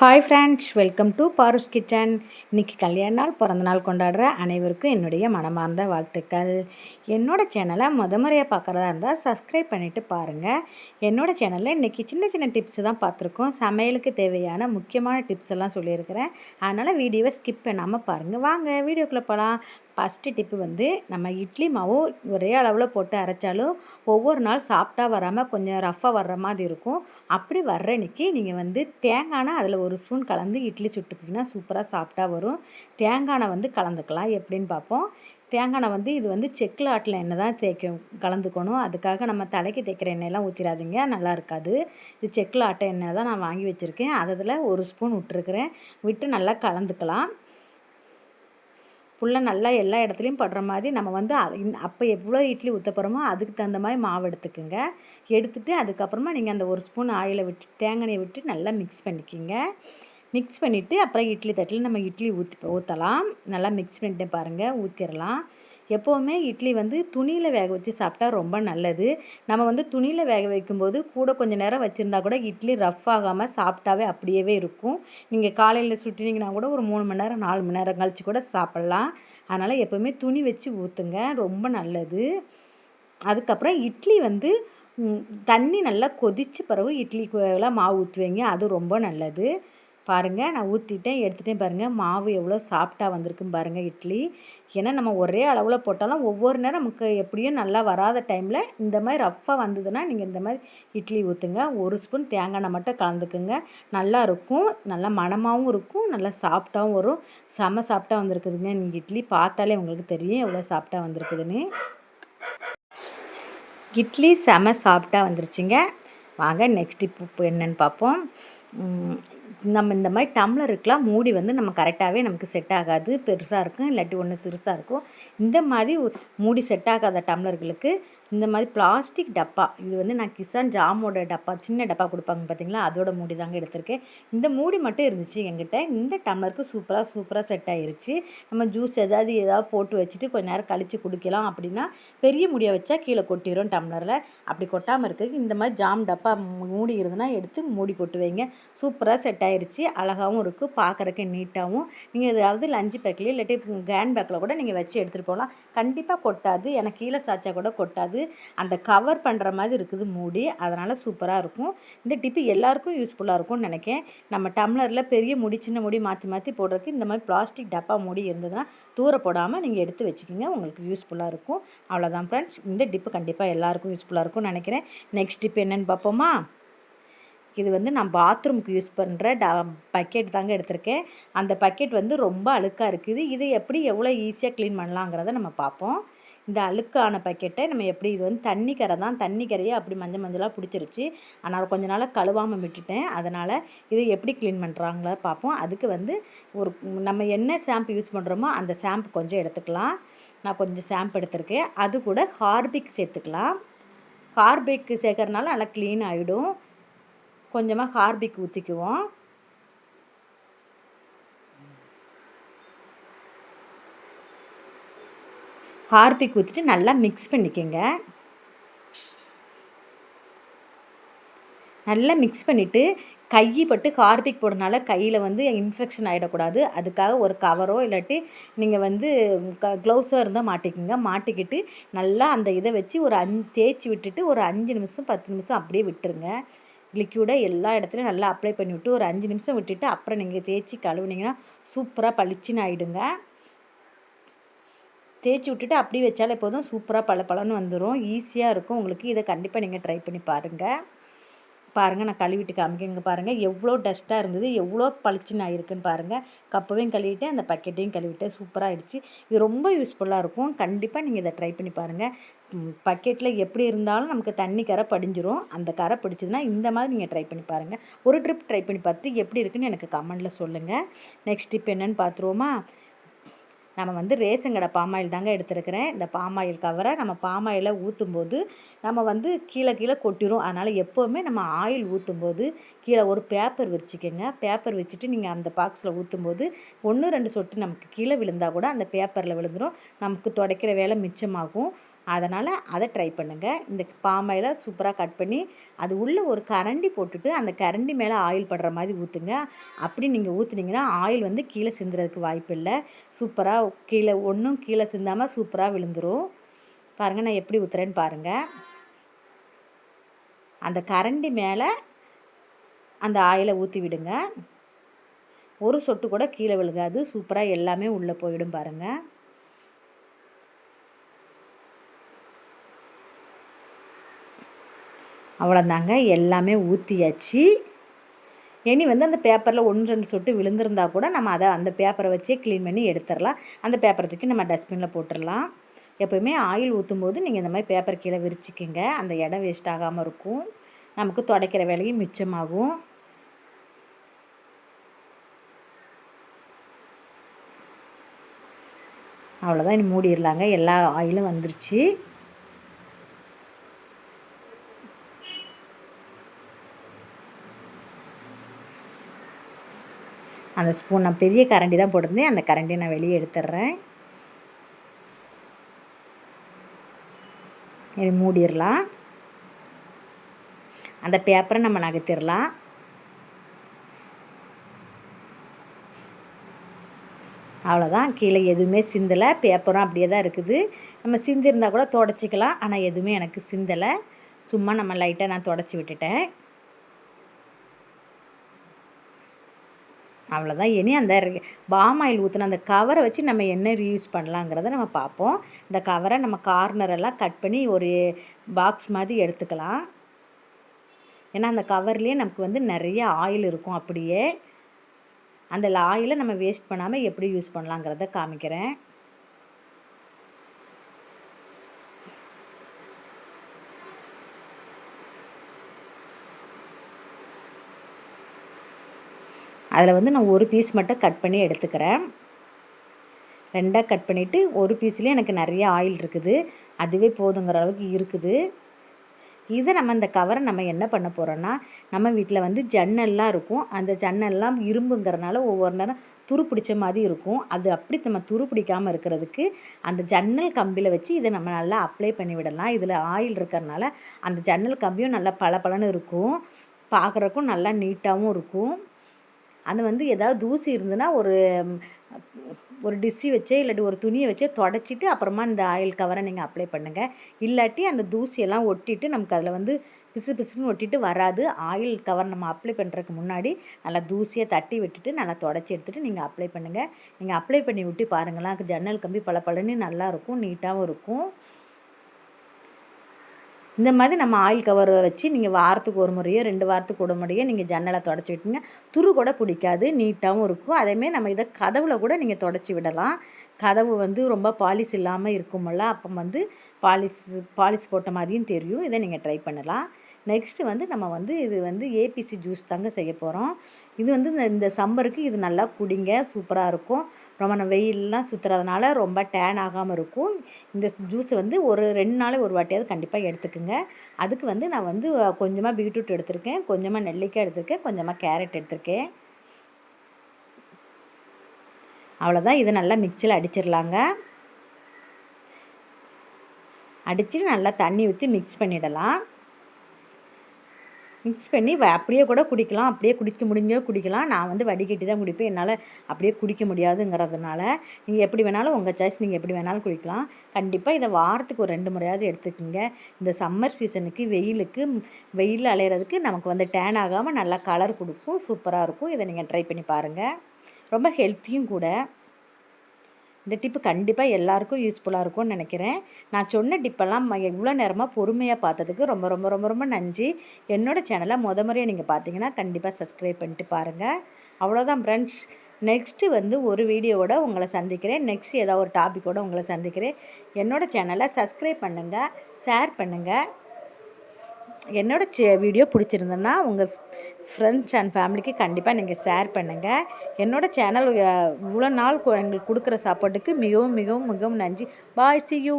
Hi friends welcome to Paru's kitchen இன்றைக்கி கல்யாண நாள் பிறந்த நாள் கொண்டாடுற அனைவருக்கும் என்னுடைய மனமார்ந்த வாழ்த்துக்கள். என்னோடய சேனலை முத முறையாக பார்க்குறதா இருந்தால் சப்ஸ்கிரைப் பண்ணிவிட்டு பாருங்கள் என்னோடய சேனலில் இன்றைக்கி சின்ன சின்ன டிப்ஸ் தான் பார்த்துருக்கோம் சமையலுக்கு தேவையான முக்கியமான டிப்ஸ் எல்லாம் சொல்லியிருக்கிறேன். அதனால் வீடியோவை ஸ்கிப் பண்ணாமல் பாருங்கள் வாங்க வீடியோக்குள்ளே போகலாம் ஃபஸ்ட்டு டிப்பு வந்து நம்ம இட்லி மாவு ஒரே அளவில் போட்டு அரைச்சாலும் ஒவ்வொரு நாள் சாப்பிட்டா வராமல் கொஞ்சம் ரஃப்பாக வர்ற மாதிரி இருக்கும். அப்படி வர்ற அன்றைக்கி நீங்கள் வந்து தேங்காய்னா அதில் ஒரு ஸ்பூன் கலந்து இட்லி சுட்டுப்பிங்கன்னா சூப்பராக சாப்பிட்டா வரும். தேங்காய் வந்து கலந்துக்கலாம். எப்படின்னு பார்ப்போம். தேங்காய் வந்து இது வந்து செக்கில் ஆட்டில் எண்ணெய் தான் தேய்க்கும் கலந்துக்கணும். அதுக்காக நம்ம தலைக்கு தேய்க்கிற எண்ணெயெல்லாம் ஊற்றிடாதீங்க நல்லா இருக்காது. இது செக்கில் ஆட்ட எண்ணெய் தான் நான் வாங்கி வச்சுருக்கேன். அதில் ஒரு ஸ்பூன் விட்டுருக்குறேன். விட்டு நல்லா கலந்துக்கலாம். ஃபுல்லாக நல்லா எல்லா இடத்துலையும் படுற மாதிரி நம்ம வந்து அப்போ எவ்வளோ இட்லி ஊற்ற போகிறோமோ அதுக்கு தகுந்த மாதிரி மாவு எடுத்துக்கோங்க. எடுத்துகிட்டு அதுக்கப்புறமா நீங்கள் அந்த ஒரு ஸ்பூன் ஆயிலை விட்டு தேங்காயை விட்டு நல்லா மிக்ஸ் பண்ணிக்கிங்க. மிக்ஸ் பண்ணிவிட்டு அப்புறம் இட்லி தட்டில் நம்ம இட்லி ஊற்றி ஊற்றலாம் நல்லா மிக்ஸ் பண்ணிட்டு பாருங்கள் ஊற்றிடலாம் எப்போவுமே இட்லி வந்து துணியில் வேக வச்சு சாப்பிட்டா ரொம்ப நல்லது. நம்ம வந்து துணியில் வேக வைக்கும்போது கூட கொஞ்சம் நேரம் வச்சுருந்தா கூட இட்லி ரஃப் ஆகாமல் சாப்பிட்டாவே அப்படியே இருக்கும். நீங்கள் காலையில் சுட்டினீங்கன்னா கூட ஒரு மூணு மணி நேரம் நாலு மணி நேரம் கழித்து கூட சாப்பிட்லாம். அதனால் எப்போவுமே துணி வச்சு ஊற்றுங்க ரொம்ப நல்லது. அதுக்கப்புறம் இட்லி வந்து தண்ணி நல்லா கொதித்த பிறகு இட்லிக்குலாம் மாவு ஊற்றுவீங்க அது ரொம்ப நல்லது. பாருங்கள் நான் ஊற்றிட்டேன் எடுத்துகிட்டேன் பாருங்கள் மாவு எவ்வளோ சாஃப்டாக வந்திருக்குன்னு பாருங்கள் இட்லி. ஏன்னா நம்ம ஒரே அளவில் போட்டாலும் ஒவ்வொரு நேரம் நமக்கு எப்படியும் நல்லா வராத டைமில் இந்த மாதிரி ரஃப்பாக வந்ததுன்னா நீங்கள் இந்த மாதிரி இட்லி ஊற்றுங்க ஒரு ஸ்பூன் தேங்காய் மட்டும் கலந்துக்குங்க. நல்லா இருக்கும். நல்லா மணமாகவும் இருக்கும். நல்லா சாஃப்டாகவும் வரும். செம சாஃப்டாக வந்திருக்குதுங்க. நீங்கள் இட்லி பார்த்தாலே உங்களுக்கு தெரியும் எவ்வளோ சாஃப்டாக வந்திருக்குதுன்னு. இட்லி செம சாஃப்டாக வந்துருச்சுங்க. வாங்க நெக்ஸ்ட் இப்போ என்னென்னு பார்ப்போம். நம்ம இந்த மாதிரி டம்ளருக்கெலாம் மூடி வந்து நம்ம கரெக்டாகவே நமக்கு செட் ஆகாது பெருசாக இருக்கும் இல்லாட்டி ஒன்று சிறுசாக இருக்கும். இந்த மாதிரி மூடி செட் ஆகாத டம்ளர்களுக்கு இந்த மாதிரி பிளாஸ்டிக் டப்பா இது வந்து நான் கிசான் ஜாமோட டப்பா சின்ன டப்பா கொடுப்பாங்க பார்த்தீங்களா அதோட மூடி தாங்க எடுத்திருக்கேன். இந்த மூடி மட்டும் இருந்துச்சு எங்கிட்ட இந்த டம்ளருக்கு சூப்பராக சூப்பராக செட் ஆயிருச்சு. நம்ம ஜூஸ் ஏதாவது ஏதாவது போட்டு வச்சுட்டு கொஞ்ச நேரம் கழித்து குடிக்கலாம் அப்படின்னா பெரிய முடியை வச்சா கீழே கொட்டிடும் டம்ளரில். அப்படி கொட்டாமல் இருக்குது இந்த மாதிரி ஜாம் டப்பா மூடி இருந்ததுன்னா எடுத்து மூடி போட்டு வைங்க. சூப்பராக செட் ஆயிருச்சு. அழகாகவும் இருக்குது பார்க்குறக்கு நீட்டாகவும் நீங்கள் ஏதாவது லஞ்சு பேக்கில் இல்லாட்டி கேன் பேக்கில் கூட நீங்கள் வச்சு எடுத்துகிட்டு போகலாம். கண்டிப்பாக கொட்டாது. எனக்கு கீழே சாச்சா கூட கொட்டாது. அந்த கவர் பண்ணுற மாதிரி இருக்குது மூடி. அதனால் சூப்பராக இருக்கும். இந்த டிப்பு எல்லாருக்கும் யூஸ்ஃபுல்லாக இருக்கும்னு நினைக்கேன் நம்ம டம்ளரில் பெரிய முடி சின்ன முடி மாற்றி மாற்றி போடுறதுக்கு இந்த மாதிரி பிளாஸ்டிக் டப்பா மூடி இருந்ததுன்னா தூர போடாமல் நீங்கள் எடுத்து வச்சுக்கிங்க. உங்களுக்கு யூஸ்ஃபுல்லாக இருக்கும். அவ்வளோதான் ஃப்ரெண்ட்ஸ் இந்த டிப்பு கண்டிப்பாக எல்லாருக்கும் யூஸ்ஃபுல்லாக இருக்கும்னு நினைக்கிறேன். நெக்ஸ்ட் டிப் என்னென்னு பார்ப்போமா? இது வந்து நான் பாத்ரூமுக்கு யூஸ் பண்ணுற ட பக்கெட் தாங்க எடுத்திருக்கேன். அந்த பக்கெட் வந்து ரொம்ப அழுக்காக இருக்குது. இது எப்படி எவ்வளோ ஈஸியாக க்ளீன் பண்ணலாங்கிறத நம்ம பார்ப்போம். இந்த அழுக்கான பக்கெட்டை நம்ம எப்படி இது வந்து தண்ணி கரை தான். தண்ணி கரையை அப்படி மஞ்சள் மஞ்சளாக பிடிச்சிருச்சு. அதனால் கொஞ்ச நாளாக கழுவாமல் விட்டுட்டேன். அதனால் இதை எப்படி க்ளீன் பண்ணுறாங்களா பார்ப்போம். அதுக்கு வந்து ஒரு நம்ம என்ன ஷாம்பு யூஸ் பண்ணுறோமோ அந்த ஷாம்பு கொஞ்சம் எடுத்துக்கலாம். நான் கொஞ்சம் ஷாம்பு எடுத்திருக்கேன். அது கூட ஹார்பிக் சேர்த்துக்கலாம். ஹார்பிக் சேர்க்கறனால நல்லா க்ளீன் ஆகிடும் கொஞ்சமாக ஹார்பிக் ஊற்றிக்குவோம் ஹார்பிக் ஊற்றிட்டு நல்லா மிக்ஸ் பண்ணிக்கோங்க. நல்லா மிக்ஸ் பண்ணிவிட்டு கை பட்டு ஹார்பிக் போடுறதுனால கையில் வந்து இன்ஃபெக்ஷன் ஆகிடக்கூடாது அதுக்காக ஒரு கவரோ இல்லாட்டி நீங்கள் வந்து க க்ளவுஸோ இருந்தால் மாட்டிக்கிங்க. மாட்டிக்கிட்டு நல்லா அந்த இதை வச்சு ஒரு அஞ்சு தேய்ச்சி விட்டுட்டு ஒரு அஞ்சு நிமிஷம் பத்து நிமிஷம் அப்படியே விட்டுருங்க. லிக்யூடை எல்லா இடத்துலையும் நல்லா அப்ளை பண்ணி விட்டு ஒரு அஞ்சு நிமிஷம் விட்டுட்டு அப்புறம் நீங்கள் தேய்ச்சி கழுவுனீங்கன்னா சூப்பராக பளிச்சுன்னு ஆகிடுங்க தேய்ச்சி விட்டுட்டு அப்படி வச்சாலே போதும். சூப்பராக பல பலன்னு வந்துடும் ஈஸியாக இருக்கும். உங்களுக்கு இதை கண்டிப்பாக நீங்கள் ட்ரை பண்ணி பாருங்கள் பாருங்கள் நான் கழுவிட்டு காமிக்கங்க பாருங்கள் எவ்வளோ டஸ்ட்டாக இருந்தது எவ்வளோ பளிச்சுன்னு ஆயிருக்குன்னு பாருங்கள் கப்பையும் கழுவிட்டேன் அந்த பக்கெட்டையும் கழுவிட்டேன். சூப்பராக ஆகிடுச்சு இது ரொம்ப யூஸ்ஃபுல்லாக இருக்கும். கண்டிப்பாக நீங்கள் இதை ட்ரை பண்ணி பாருங்கள் பக்கெட்டில் எப்படி இருந்தாலும் நமக்கு தண்ணி கரை படிஞ்சிரும். அந்த கரை பிடிச்சதுன்னா இந்த மாதிரி நீங்கள் ட்ரை பண்ணி பாருங்கள் ஒரு ட்ரிப் ட்ரை பண்ணி பார்த்துட்டு எப்படி இருக்குன்னு எனக்கு கமெண்டில் சொல்லுங்கள் நெக்ஸ்ட் டிப் என்னென்னு பார்த்துருவோமா? நம்ம வந்து ரேஷன் கடை பாமாயில் தாங்க எடுத்துருக்கிறேன். இந்த பாமாயில் கவரை நம்ம பாமாயில் ஊற்றும் போது நம்ம வந்து கீழே கீழே கொட்டிடும் அதனால் எப்போவுமே நம்ம ஆயில் ஊற்றும் போது கீழே ஒரு பேப்பர் வச்சுக்கோங்க பேப்பர் வச்சுட்டு நீங்கள் அந்த பாக்ஸில் ஊற்றும் போது ஒன்று ரெண்டு சொட்டு நமக்கு கீழே விழுந்தால் கூட அந்த பேப்பரில் விழுந்துடும் நமக்கு துடைக்கிற வேலை மிச்சமாகும். அதனால் அதை ட்ரை பண்ணுங்கள் இந்த பாமாயில சூப்பராக கட் பண்ணி அது உள்ளே ஒரு கரண்டி போட்டுட்டு அந்த கரண்டி மேலே ஆயில் படுற மாதிரி ஊற்றுங்க அப்படி நீங்கள் ஊற்றுனீங்கன்னா ஆயில் வந்து கீழே சிந்துறதுக்கு வாய்ப்பு இல்லை. சூப்பராக கீழே ஒன்றும் கீழே சிந்தாமல் சூப்பராக விழுந்துடும் பாருங்கள் நான் எப்படி ஊற்றுறேன்னு பாருங்கள் அந்த கரண்டி மேலே அந்த ஆயிலை ஊற்றி விடுங்க. ஒரு சொட்டு கூட கீழே விழுகாது. சூப்பராக எல்லாமே உள்ளே போயிடும் பாருங்கள் அவ்வளோதாங்க எல்லாமே ஊற்றியாச்சு இனி வந்து அந்த பேப்பரில் ஒன்று ரெண்டு சொட்டு விழுந்திருந்தா கூட நம்ம அதை அந்த பேப்பரை வச்சே க்ளீன் பண்ணி எடுத்துடலாம் அந்த பேப்பரை தூக்கி நம்ம டஸ்ட்பினில் போட்டுடலாம் எப்போயுமே ஆயில் ஊற்றும் போது நீங்கள் இந்த மாதிரி பேப்பர் கீழே விரிச்சிக்கிங்க. அந்த இடம் வேஸ்ட் ஆகாமல் இருக்கும். நமக்கு துடைக்கிற வேலையும் மிச்சமாகும். அவ்வளோதான் இனி மூடிடலாங்க எல்லா ஆயிலும் வந்துருச்சு. அந்த ஸ்பூன் நான் பெரிய கரண்டி தான் போட்டிருந்தேன். அந்த கரண்டியை நான் வெளியே எடுத்துடுறேன். இது மூடிடலாம். அந்த பேப்பரை நம்ம நகர்த்திடலாம். அவ்வளோதான் கீழே எதுவுமே சிந்தலை. பேப்பரும் அப்படியே தான் இருக்குது. நம்ம சிந்திருந்தால் கூட தொடச்சிக்கலாம். ஆனால் எதுவுமே எனக்கு சிந்தலை. சும்மா நம்ம லைட்டாக நான் தொடச்சி விட்டுட்டேன். அவ்வளோதான் இனி அந்த பாம் ஆயில் ஊற்றின அந்த கவரை வச்சு நம்ம என்ன ரீயூஸ் பண்ணலாங்கிறத நம்ம பார்ப்போம். இந்த கவரை நம்ம கார்னரெல்லாம் கட் பண்ணி ஒரு பாக்ஸ் மாதிரி எடுத்துக்கலாம். ஏன்னா அந்த கவர்லேயே நமக்கு வந்து நிறைய ஆயில் இருக்கும் அப்படியே. அந்த ஆயிலை நம்ம வேஸ்ட் பண்ணாமல் எப்படி யூஸ் பண்ணலாங்கிறத காமிக்கிறேன். அதில் வந்து நான் ஒரு பீஸ் மட்டும் கட் பண்ணி எடுத்துக்கிறேன். ரெண்டாக கட் பண்ணிவிட்டு ஒரு பீஸ்லேயே எனக்கு நிறைய ஆயில் இருக்குது. அதுவே போதுங்கிற அளவுக்கு இருக்குது. இதை நம்ம இந்த கவரை நம்ம என்ன பண்ண போகிறோன்னா நம்ம வீட்டில் வந்து ஜன்னல்லாம் இருக்கும். அந்த ஜன்னல்லாம் இரும்புங்கிறனால ஒவ்வொரு நேரம் துரு பிடிச்ச மாதிரி இருக்கும். அது அப்படி நம்ம துரு பிடிக்காமல் இருக்கிறதுக்கு அந்த ஜன்னல் கம்பியில் வச்சு இதை நம்ம நல்லா அப்ளை பண்ணி விடலாம். இதில் ஆயில் இருக்கிறனால அந்த ஜன்னல் கம்பியும் நல்லா பளபளன்னு இருக்கும். பார்க்குறக்கும் நல்லா நீட்டாகவும் இருக்கும். அது வந்து ஏதாவது தூசி இருந்ததுன்னா ஒரு ஒரு டிஷ்ஷு வச்சே இல்லாட்டி ஒரு துணியை வச்சே தொடச்சிட்டு அப்புறமா இந்த ஆயில் கவரை நீங்கள் அப்ளை பண்ணுங்கள் இல்லாட்டி அந்த தூசியெல்லாம் ஒட்டிட்டு நமக்கு அதில் வந்து பிசு பிசுன்னு ஒட்டிட்டு வராது. ஆயில் கவர் நம்ம அப்ளை பண்ணுறதுக்கு முன்னாடி நல்லா தூசியை தட்டி விட்டுட்டு நல்லா தொடச்சி எடுத்துகிட்டு நீங்கள் அப்ளை பண்ணுங்கள் நீங்கள் அப்ளை பண்ணி விட்டு பாருங்களேன். ஜன்னல் கம்பி பல பழனி நல்லாயிருக்கும் நீட்டாகவும் இருக்கும். இந்த மாதிரி நம்ம ஆயில் கவரை வச்சு நீங்கள் வாரத்துக்கு ஒரு முறையோ ரெண்டு வாரத்துக்கு ஒரு முறையோ நீங்கள் ஜன்னலை தொடச்சி விட்டுங்க துரு கூட பிடிக்காது நீட்டாகவும் இருக்கும். அதேமாரி நம்ம இதை கதவில் கூட நீங்கள் தொடச்சி விடலாம். கதவு வந்து ரொம்ப பாலிஸ் இல்லாமல் இருக்கும்ல அப்போ வந்து பாலிஸ் பாலிஸ் போட்ட மாதிரியும் தெரியும். இதை நீங்கள் ட்ரை பண்ணலாம். நெக்ஸ்ட்டு வந்து நம்ம வந்து இது வந்து ஏபிசி ஜூஸ் தாங்க செய்ய போகிறோம் இது வந்து இந்த இந்த சம்மருக்கு இது நல்லா குடிங்க சூப்பராக இருக்கும். ரொம்ப நான் வெயிலெலாம் சுற்றுறதுனால ரொம்ப டேன் ஆகாமல் இருக்கும். இந்த ஜூஸை வந்து ஒரு ரெண்டு நாள் ஒரு வாட்டியாவது கண்டிப்பாக எடுத்துக்கோங்க. அதுக்கு வந்து நான் வந்து கொஞ்சமாக பீட்ரூட் எடுத்திருக்கேன். கொஞ்சமாக நெல்லிக்காய் எடுத்திருக்கேன். கொஞ்சமாக கேரட் எடுத்திருக்கேன். அவ்வளோதான் இதை நல்லா மிக்சியில் அடிச்சிடலாங்க அடித்து நல்லா தண்ணி ஊற்றி மிக்ஸ் பண்ணிடலாம். மிக்ஸ் பண்ணி அப்படியே கூட குடிக்கலாம். அப்படியே குடிக்க முடிஞ்சோ குடிக்கலாம். நான் வந்து வடிகட்டி தான் குடிப்பேன். என்னால் அப்படியே குடிக்க முடியாதுங்கிறதுனால நீங்கள் எப்படி வேணாலும் உங்கள் சாய்ஸ் நீங்கள் எப்படி வேணாலும் குடிக்கலாம். கண்டிப்பாக இதை வாரத்துக்கு ஒரு ரெண்டு முறையாவது எடுத்துக்கோங்க. இந்த சம்மர் சீசனுக்கு வெயிலுக்கு வெயில் அலையிறதுக்கு நமக்கு வந்து டேன் ஆகாமல் நல்லா கலர் கொடுக்கும். சூப்பராக இருக்கும். இதை நீங்கள் ட்ரை பண்ணி பாருங்கள் ரொம்ப ஹெல்த்தியும் கூட. இந்த டிப்பு கண்டிப்பாக எல்லாருக்கும் யூஸ்ஃபுல்லாக இருக்கும்னு நினைக்கிறேன். நான் சொன்ன டிப்பெல்லாம் எவ்வளோ நேரமாக பொறுமையாக பார்த்ததுக்கு ரொம்ப ரொம்ப ரொம்ப ரொம்ப நன்றி. என்னோடய சேனலை முத முறையாக நீங்கள் பார்த்தீங்கன்னா கண்டிப்பாக சப்ஸ்கிரைப் பண்ணிட்டு பாருங்கள் அவ்வளோதான் ஃப்ரெண்ட்ஸ் நெக்ஸ்ட்டு வந்து ஒரு வீடியோவோட உங்களை சந்திக்கிறேன். நெக்ஸ்ட் ஏதாவது ஒரு டாப்பிக்கோடு உங்களை சந்திக்கிறேன். என்னோடய சேனலை சப்ஸ்கிரைப் பண்ணுங்கள் ஷேர் பண்ணுங்கள் என்னோடய வீடியோ பிடிச்சிருந்தனா உங்கள் ஃப்ரெண்ட்ஸ் அண்ட் ஃபேமிலிக்கு கண்டிப்பாக நீங்கள் ஷேர் பண்ணுங்கள் என்னோடய சேனல் இவ்வளோ நாள் எங்களுக்கு கொடுக்குற சாப்பாட்டுக்கு மிகவும் மிகவும் மிகவும் நன்றி. பாய் சி யூ